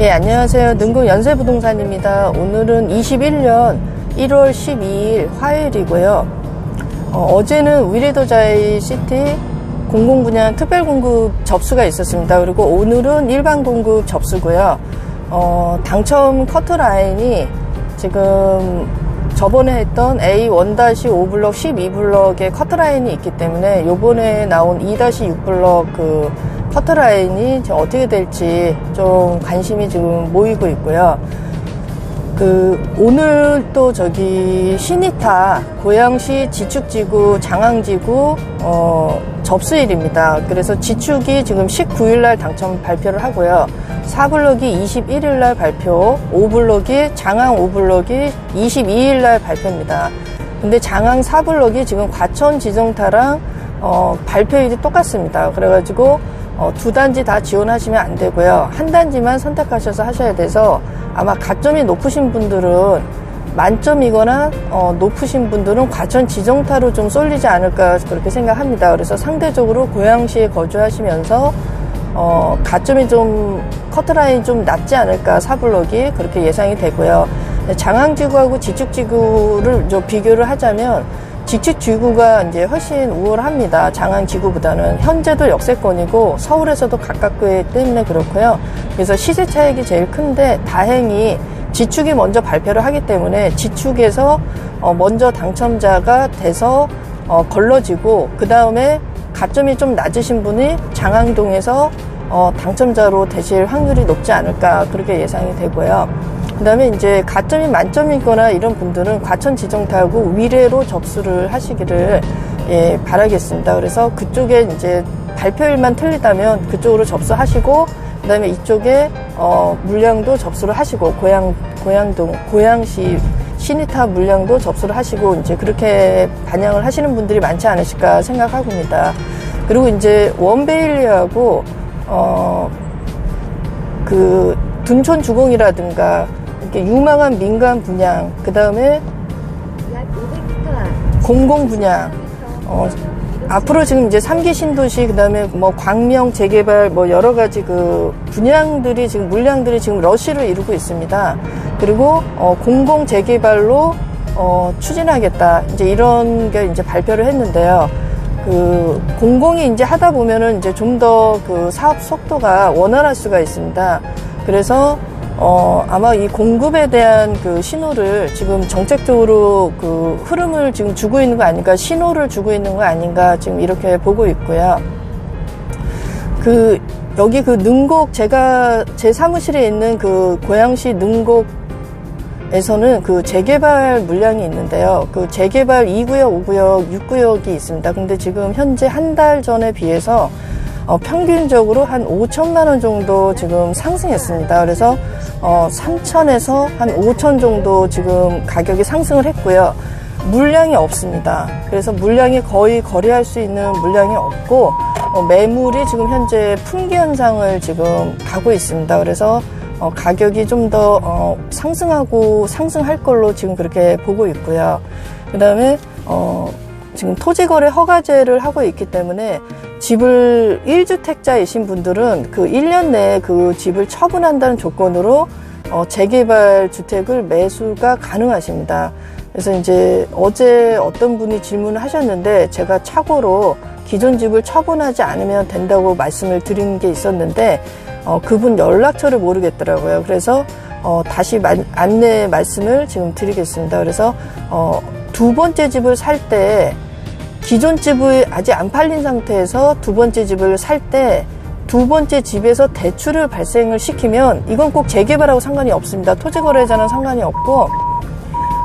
예, 안녕하세요. 능곡 연세부동산입니다. 오늘은 21년 1월 12일 화요일이고요. 어, 제는 위레도자이 시티 공공분양 특별공급 접수가 있었습니다. 그리고 오늘은 일반 공급 접수고요. 어, 당첨 커트라인이 지금 저번에 했던 A1-5 블럭 12블럭의 커트라인이 있기 때문에 요번에 나온 2-6 블럭 그 커트라인이 어떻게 될지 좀 관심이 지금 모이고 있고요. 그 오늘 또 저기 신이타 고양시 지축지구 장항지구 어 접수일입니다. 그래서 지축이 지금 19일 날 당첨 발표를 하고요. 4블럭이 21일 날 발표, 5블럭이 장항 5블럭이 22일 날 발표입니다. 근데 장항 4블럭이 지금 과천 지정타랑 어 발표일이 똑같습니다. 그래가지고 어, 두 단지 다 지원하시면 안 되고요. 한 단지만 선택하셔서 하셔야 돼서 아마 가점이 높으신 분들은 만점이거나 어, 높으신 분들은 과천 지정타로 좀 쏠리지 않을까 그렇게 생각합니다. 그래서 상대적으로 고양시에 거주하시면서 어, 가점이 좀 커트라인 좀 낮지 않을까 사블럭이 그렇게 예상이 되고요. 장항지구하고 지축지구를 좀 비교를 하자면 직축 지구가 이제 훨씬 우월합니다. 장항 지구보다는 현재도 역세권이고 서울에서도 가깝기 때문에 그렇고요. 그래서 시세 차익이 제일 큰데 다행히 지축이 먼저 발표를 하기 때문에 지축에서 어, 먼저 당첨자가 돼서 어, 걸러지고 그 다음에 가점이 좀 낮으신 분이 장항동에서 어, 당첨자로 되실 확률이 높지 않을까 그렇게 예상이 되고요. 그 다음에 이제 가점이 만점이거나 이런 분들은 과천 지정 타고 위례로 접수를 하시기를 예, 바라겠습니다. 그래서 그쪽에 이제 발표일만 틀리다면 그쪽으로 접수하시고 그 다음에 이쪽에 어, 물량도 접수를 하시고 고양 고양동 고양시 신이타 물량도 접수를 하시고 이제 그렇게 반영을 하시는 분들이 많지 않으실까 생각하고입니다. 그리고 이제 원베일리하고 어, 그 둔촌 주공이라든가 이렇게 유망한 민간 분양, 그 다음에 공공 분양, 어, 앞으로 지금 이제 3기 신도시, 그 다음에 뭐 광명 재개발, 뭐 여러 가지 그 분양들이 지금 물량들이 지금 러시를 이루고 있습니다. 그리고 어, 공공 재개발로 어, 추진하겠다. 이제 이런 게 이제 발표를 했는데요. 그 공공이 이제 하다 보면은 이제 좀 더 그 사업 속도가 원활할 수가 있습니다. 그래서 어, 아마 이 공급에 대한 그 신호를 지금 정책적으로 그 흐름을 지금 주고 있는 거 아닌가, 신호를 주고 있는 거 아닌가, 지금 이렇게 보고 있고요. 그, 여기 그 능곡, 제가 제 사무실에 있는 그 고양시 능곡 에서는 그 재개발 물량이 있는데요. 그 재개발 2구역, 5구역, 6구역이 있습니다. 근데 지금 현재 한 달 전에 비해서 어, 평균적으로 한 5천만 원 정도 지금 상승했습니다. 그래서 어, 3천에서 한 5천 정도 지금 가격이 상승을 했고요. 물량이 없습니다. 그래서 물량이 거의 거래할 수 있는 물량이 없고 어, 매물이 지금 현재 풍기 현상을 지금 가고 있습니다. 그래서 어, 가격이 좀더 어, 상승하고 상승할 걸로 지금 그렇게 보고 있고요. 그 다음에 어, 지금 토지거래 허가제를 하고 있기 때문에 집을 1주택자이신 분들은 그 1년 내에 그 집을 처분한다는 조건으로 어, 재개발 주택을 매수가 가능하십니다. 그래서 이제 어제 어떤 분이 질문을 하셨는데 제가 착오로 기존 집을 처분하지 않으면 된다고 말씀을 드린 게 있었는데 어, 그분 연락처를 모르겠더라고요. 그래서 어, 다시 마, 안내 말씀을 지금 드리겠습니다. 그래서 어, 두 번째 집을 살때 기존 집이 아직 안 팔린 상태에서 두 번째 집을 살 때 두 번째 집에서 대출을 발생을 시키면 이건 꼭 재개발하고 상관이 없습니다. 토지 거래자는 상관이 없고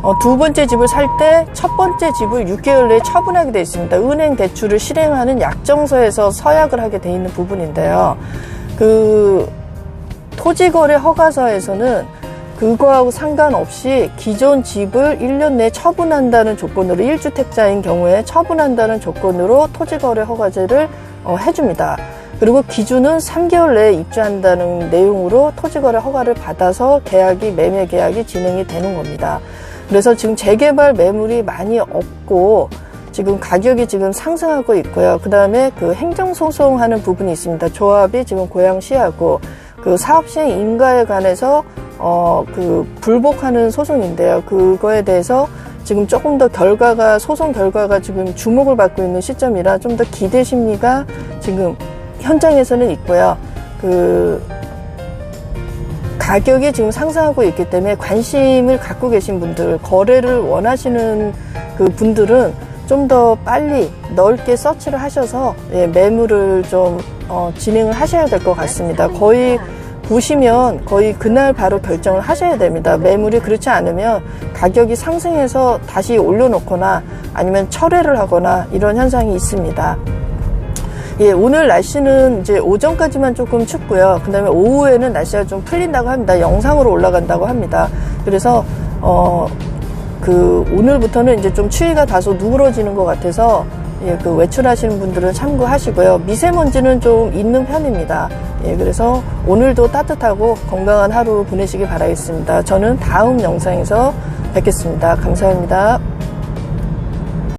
어, 두 번째 집을 살 때 첫 번째 집을 6개월 내에 처분하게 되어 있습니다. 은행 대출을 실행하는 약정서에서 서약을 하게 되어 있는 부분인데요. 그 토지거래 허가서에서는 그거하고 상관없이 기존 집을 1년 내에 처분한다는 조건으로 1주택자인 경우에 처분한다는 조건으로 토지거래 허가제를 어, 해줍니다. 그리고 기준은 3개월 내에 입주한다는 내용으로 토지거래 허가를 받아서 계약이 매매 계약이 진행이 되는 겁니다. 그래서 지금 재개발 매물이 많이 없고 지금 가격이 지금 상승하고 있고요. 그 다음에 그 행정 소송하는 부분이 있습니다. 조합이 지금 고양시하고 그 사업 시행 인가에 관해서 어, 그 불복하는 소송인데요. 그거에 대해서 지금 조금 더 결과가 소송 결과가 지금 주목을 받고 있는 시점이라 좀 더 기대 심리가 지금 현장에서는 있고요. 그 가격이 지금 상승하고 있기 때문에 관심을 갖고 계신 분들, 거래를 원하시는 그 분들은 좀 더 빨리 넓게 서치를 하셔서 예, 매물을 좀 어, 진행을 하셔야 될 것 같습니다. 거의 보시면 거의 그날 바로 결정을 하셔야 됩니다. 매물이 그렇지 않으면 가격이 상승해서 다시 올려놓거나 아니면 철회를 하거나 이런 현상이 있습니다. 예, 오늘 날씨는 이제 오전까지만 조금 춥고요. 그 다음에 오후에는 날씨가 좀 풀린다고 합니다. 영상으로 올라간다고 합니다. 그래서, 어, 그, 오늘부터는 이제 좀 추위가 다소 누그러지는 것 같아서, 예, 그 외출하시는 분들은 참고하시고요. 미세먼지는 좀 있는 편입니다. 예, 그래서 오늘도 따뜻하고 건강한 하루 보내시기 바라겠습니다. 저는 다음 영상에서 뵙겠습니다. 감사합니다.